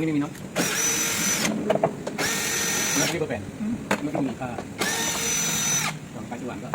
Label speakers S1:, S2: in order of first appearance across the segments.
S1: ไม่มีน็อตน็อตที่เบอร์แปไม่ต้องมีผ้าลองไปที่หวานก็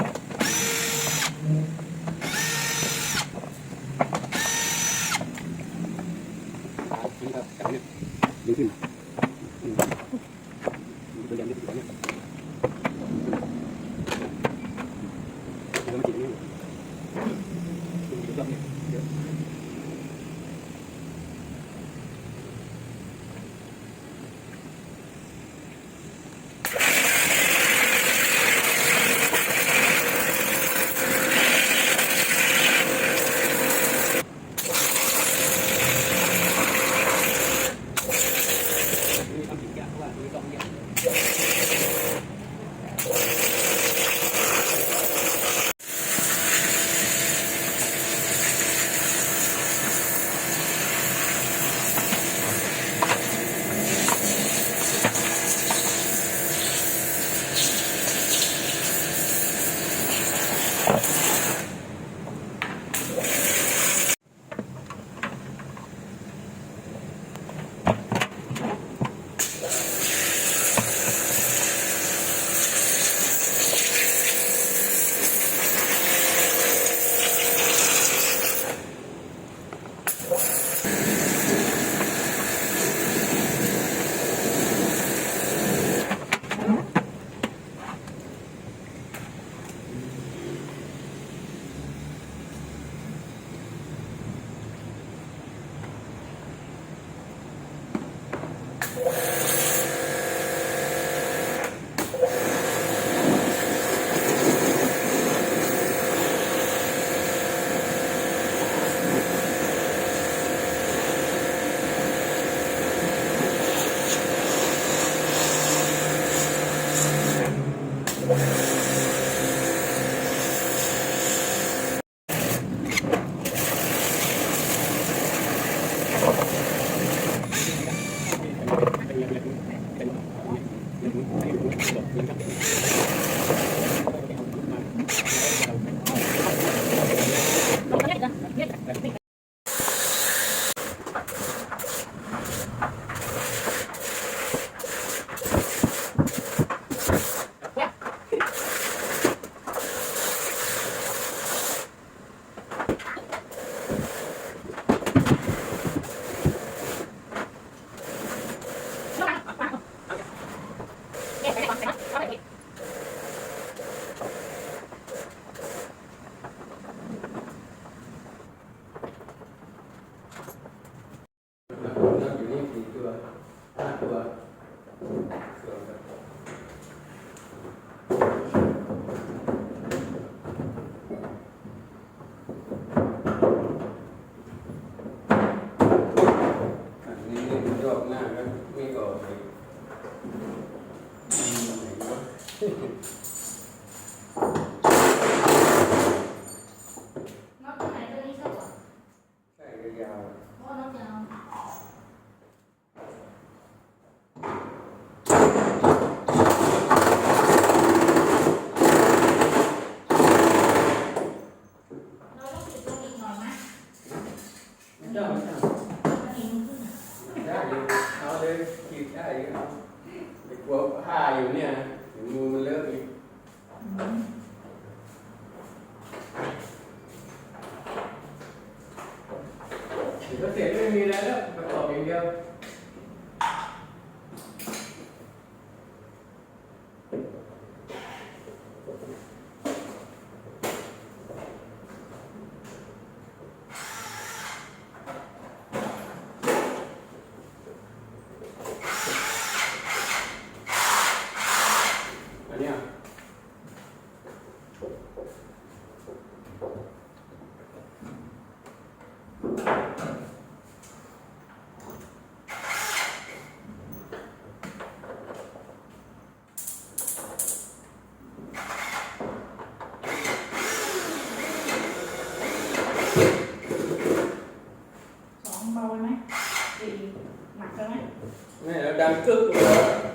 S1: เราดังกึ
S2: กเลย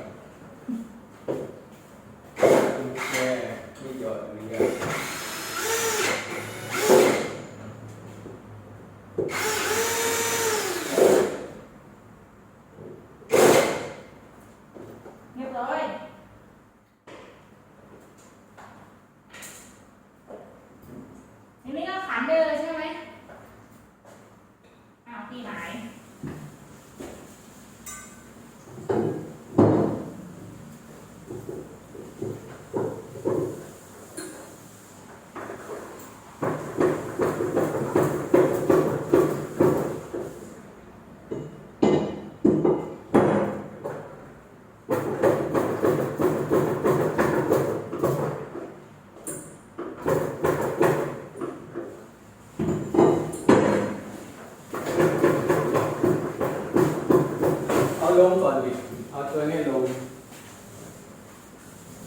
S2: แม่
S3: นี่ห
S1: ยอดอันนี้กัน
S3: เรียบร้อยทีนี้ก็ขันได้เลยใช่ไหมอ้าวพี่หาย
S1: เอาลงก่อนดิเอาตัวนี้ลง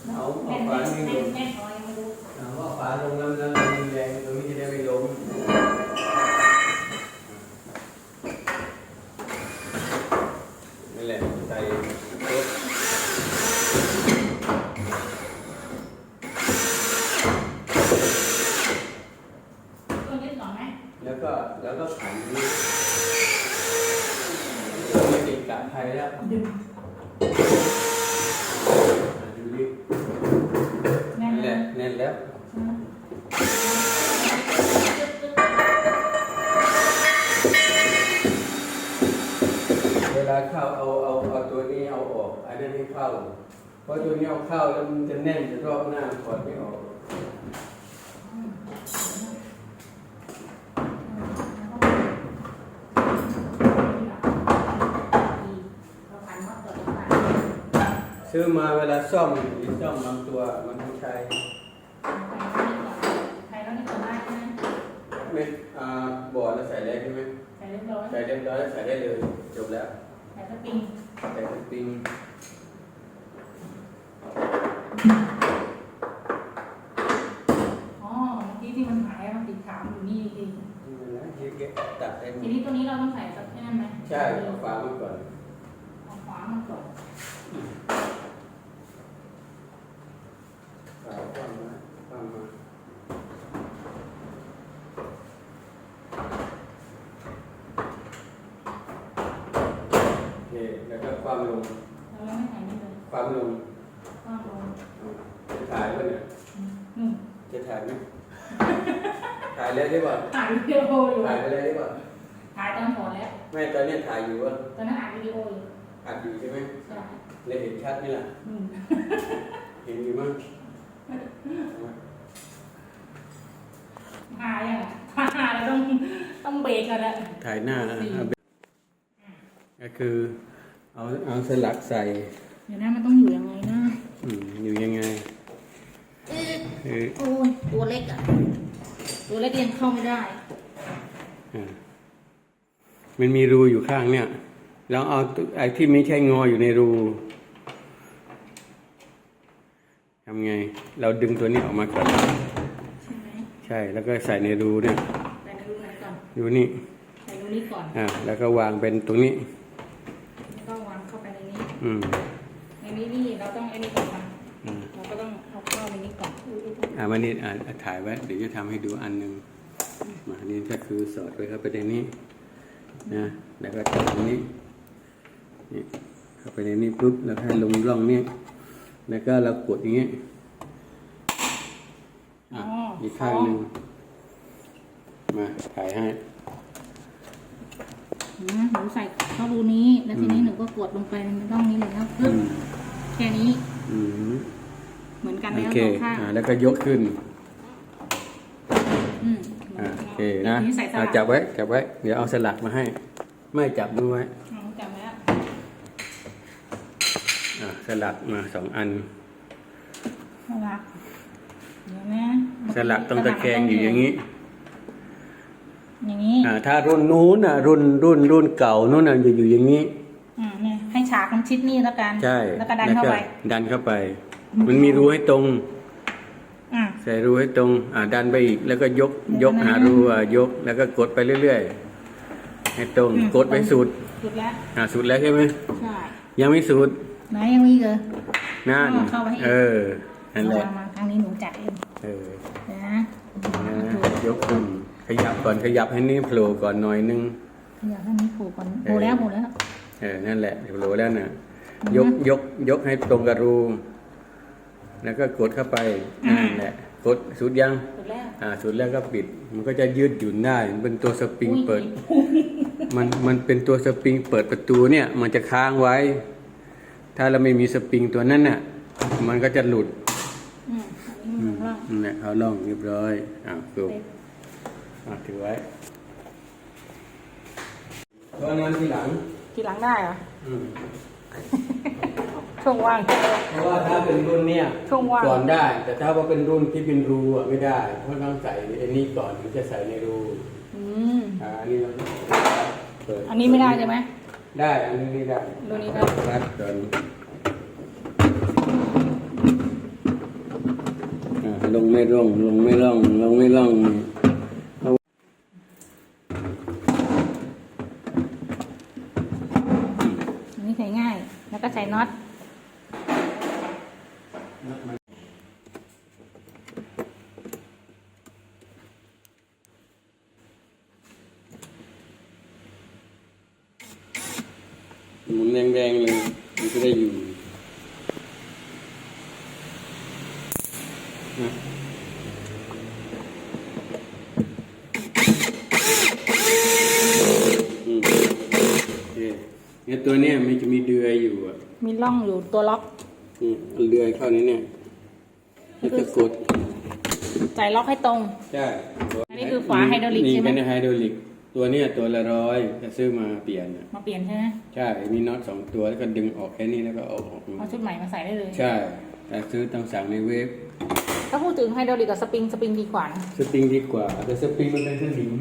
S1: เอา
S3: แน่
S1: เอา
S3: น
S1: ฝา
S3: แน่น
S1: นี่ล
S3: แน่น
S1: ง
S3: แน่นพอยังไม่รู้
S1: เอาเอาฝาลงแล้วแล้วมันแรงตรงนี้จะได้ไม่ล้มนี่นแหละใส่รถ
S3: ต้องยึดก่อนไหม
S1: แล้วก็แล้วก็ขันนี่ไม่ติดกับใครแล้ว
S3: ดึง
S1: อะดูดิ
S3: แน่น
S1: นั่น
S3: เล
S1: แห
S3: ย
S1: ละแน่นแล้ว
S3: ใช่ไหม
S1: เวลาเข้าเอาเอาเอาตัวนี้เอาออกอันนั้นให้เข้า เพราะตัวนี้เอาเข้าแล้วมันจะแน่นจะรอบหน้าถอดไม่ออก
S3: ซื้
S1: อมาเวลาซ่อมหรือซ่อมบางตัวมันต้องใช้
S3: ใครแล้วนี่ก่อนได้ใช่ไหม
S1: ไม่อ่าบอร์ดแล้วใส่แรงใช่ไหม
S3: ใส่เรียบร้อย
S1: ใส่เรียบร้อยใส่ได้เลยจบแล้ว
S3: ใส่สปริง
S1: ใส่สปริง
S3: อ๋อเมื่อกี้ที่มันหายมันติดขามอยู่นี่ เอง
S1: นี่มันนะที่แกะตัดได้
S3: ทีนี้ตัวนี้เราต้องใส่สักแค่นั้นไหม
S1: ใช่เอาฝามาก่อน
S3: เอาขวามาก่อน
S1: ฝาคว่ำมาคว่ำมาโอเคแล้วก็คว่ำลง
S3: เรายังไม่ใส่นี่เลย
S1: คว่ำลง
S3: วางลง
S1: จะถ่ายป่ะเนี่ย
S3: อืม
S1: จะถ่ายไหม ถ่ายแล้วได้ป่ะ
S3: ถ่ายวิดีโออยู่
S1: ถ่ายไปแล้วได้ป่ะ
S3: ถ่ายตอนถอนแล้ว
S1: ไม่ตอนเนี้ยถ่ายอยู่ว่า
S3: ตอนนั้นอัดวิดีโออยู่
S1: อัดอยู่ใช่ไหม
S3: ใช่
S1: เลยเห็นชัดไหมล่ะ
S3: อืม
S1: เห็นอยู่มั้ง
S3: หายังอะถ้าหาแล้วต้องต้องเบรกกันแล้ว
S1: ถ่ายหน้า
S3: สี่
S1: ก็คือเอาเอาสลักใส่
S3: เดี๋ยวนะมันต้องอยู่ยังไงนะ
S1: อืมอยู่ยังไงเออ
S3: โอ้ยตัวเล็กอะ ตัวเล็กยังเข้าไม่ได้
S1: อ่ามันมีรูอยู่ข้างเนี่ยแล้วเอาตัวไอ้ที่ไม่ใช่งออยู่ในรูทำไง เราดึงตัวนี้ออกมาก่อน
S3: ใช่ไหม
S1: ใช่แล้วก็ใส่ในรูเนี่ย
S3: ใส่ในรูไหนก่อน
S1: รูนี่
S3: ใส่รูนี้ก่อน
S1: อ่าแล้วก็วางเป็นตรงนี้
S3: แล้วก็วางเข้าไปในนี้
S1: อืม
S3: ในนี้นี่เราต้องไอ้นี่ก่อนา
S1: วันนี้อ่าถ่ายไว้เดี๋ยวจะทำให้ดูอันหนึ่งมาอันนี้ก็คือสอดไว้เข้าไปในนี้นะแล้วก็จับตรงนี้นี่เข้าไปในนี้ปุ๊บแล้วให้ลงร่องนี้แล้วก็เรากดอย่างนี้อะอีกข้างหนึ่งมาถ่ายให้
S3: อืมหนูใส่เข้ารูนี้ แล้วทีนี้หนูก็กดลงไปในร่องนี้เลยนะปึ๊บแค่นี้
S1: อืม
S3: เหมือนกัน
S1: โอ
S3: แล้ว
S1: เค
S3: สองข้าง
S1: อ่าแล้วก็ยกขึ้น
S3: อืม
S1: อ่าโอเคนะ
S3: ทีนี้ใส่ส
S1: อ่า
S3: ลัก
S1: จับไว้จับไว้ เดี๋ยวเอาสลักมาให้ ไม่จับมือไว้
S3: เอาจับไว้อะ
S1: อ่าสลักมาสองอัน
S3: สลักเดี๋ยวนะ
S1: สลักตรงตะแคงอยู่อย่างนี้
S3: อย่างนี้
S1: อ่าถ้ารุ่นนู้นน่ะรุ่นรุ่นรุ่นเก่านู้นน่ะอยู่อยู่อย่างนี้
S3: อืมเนี่ยให้ฉากมันชิดนี่แล้วกัน
S1: ใช่
S3: แล้วก็ดันเข้าไป
S1: ดันเข้าไป มันมีรูให้ตรง
S3: อะ
S1: ใส่รูให้ตรง อ่าดันไปอีก แล้วก็ยก ยก
S3: เดี๋ยวนะ
S1: หารูอะยก แล้วก็กดไปเรื่อยให้ตรง
S3: อืม
S1: กดไปสุด
S3: สุดแล้ว
S1: อ่าสุดแล้วใช่ไหม
S3: ใช่
S1: ยังไม่สุด
S3: ไหนยังมีอีกเหรอ
S1: นั่น
S3: อ๋อเข้าไปให้อีก
S1: เออ นั่นแหละ
S3: เอามาครั้งนี้หนูจัดเอง
S1: เออ
S3: นะ
S1: นะยกขึ้น ขยับก่อน ขยับให้นี่โผล่ก่อนหน่อยนึง
S3: อยากให้นี้ผูกก่อนผูกแล้วผูกแล้ว
S1: เออ นั่นแหละโผล่แล้วน่ะ ยก ยก ยกให้ตรงกับรู แล้วก็กดเข้าไปนั่นแหละกดสุดยัง
S3: สุดแล้ว
S1: อ่าสุดแล้วก็ปิด มันก็จะยืดหยุ่นได้มันเป็นตัวสปริง
S3: อุ้ย
S1: เปิด มันมันเป็นตัวสปริงเปิดประตูเนี่ย มันจะค้างไว้ ถ้าเราไม่มีสปริงตัวนั้นน่ะ มันก็จะหลุด
S3: อืมอันนี้มันร่อง
S1: นั่นแหละเขาล่องเรียบร้อยอ่าคือ
S3: เต็ม
S1: อ่าถือไว้ตัวนั้นทีหลัง
S3: ทีหลังได้เหรอ
S1: อืม
S3: ช่วงว่าง
S1: เพราะว่าถ้าเป็นรุ่นเนี่ย
S3: ช่วงว่าง
S1: ก่อนได้ แต่ถ้าว่าเป็นรุ่นที่เป็นรูอะไม่ได้เพราะต้องใส่ไอ้นี่ก่อนถึงจะใส่ในรู
S3: อืม
S1: อ่าอันนี้เราเปิด
S3: อันนี้ไม่ได้ใช่ไหม
S1: ได้อันนี้ไม่ได้
S3: รุ่นนี้ได้
S1: รัดก่อนอ่าลงไม่ร่องลงไม่ร่องลงไม่ร่องเอา
S3: อันนี้ใส่ง่าย แล้วก็ใส่น็อต
S1: หมุนแรงๆเลย มันจะได้อยู่นะอืมโอ เคเนี่ยตัวเนี้ยมันจะมีเดือยอยู่อะ
S3: มีร่องอยู่ตัวล็อก
S1: อืมเอาเดือยเข้าในเนี่ยแล้วก็กด
S3: ใส่ล็อกให้ตรง
S1: ใช่
S3: อันนี้คือฝาไฮดรอลิกใช่ไหม
S1: นี่เป็นไฮดรอลิก ตัวเนี้ยตัวละร้อยจะซื้อมาเปลี่ยนอะ
S3: มาเปลี่ยนใช่ไหม
S1: ใช่ มีน็อตสองตัวแล้วก็ดึงออกแค่นี้แล้วก็เอาออก
S3: เอาชุดใหม่มาใส่ได้เลย
S1: ใช่ แต่ซื้อต้องสั่งในเว็บ
S3: ถ้าพูดถึงไฮดรอลิกกับสปริงสปริงดีกว่านะ
S1: สปริงดีกว่า แต่สปริงมันเป็นสนิม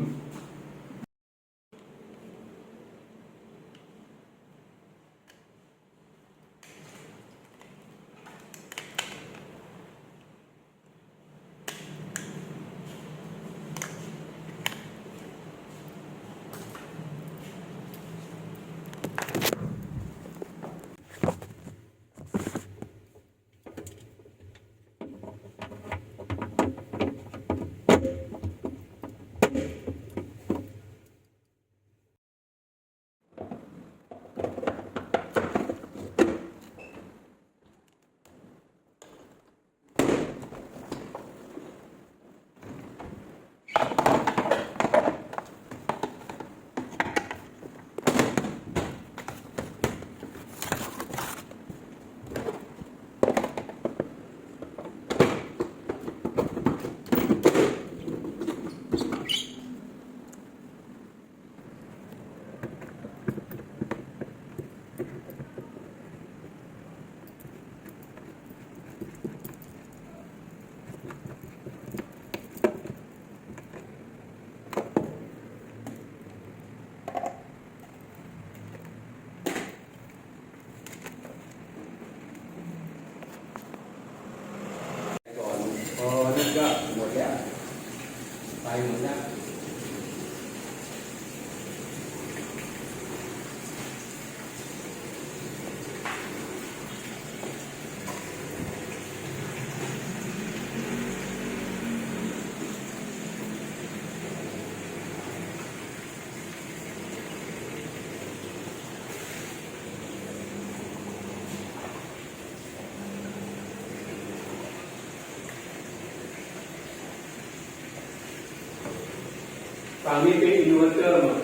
S1: ฝั่งนี้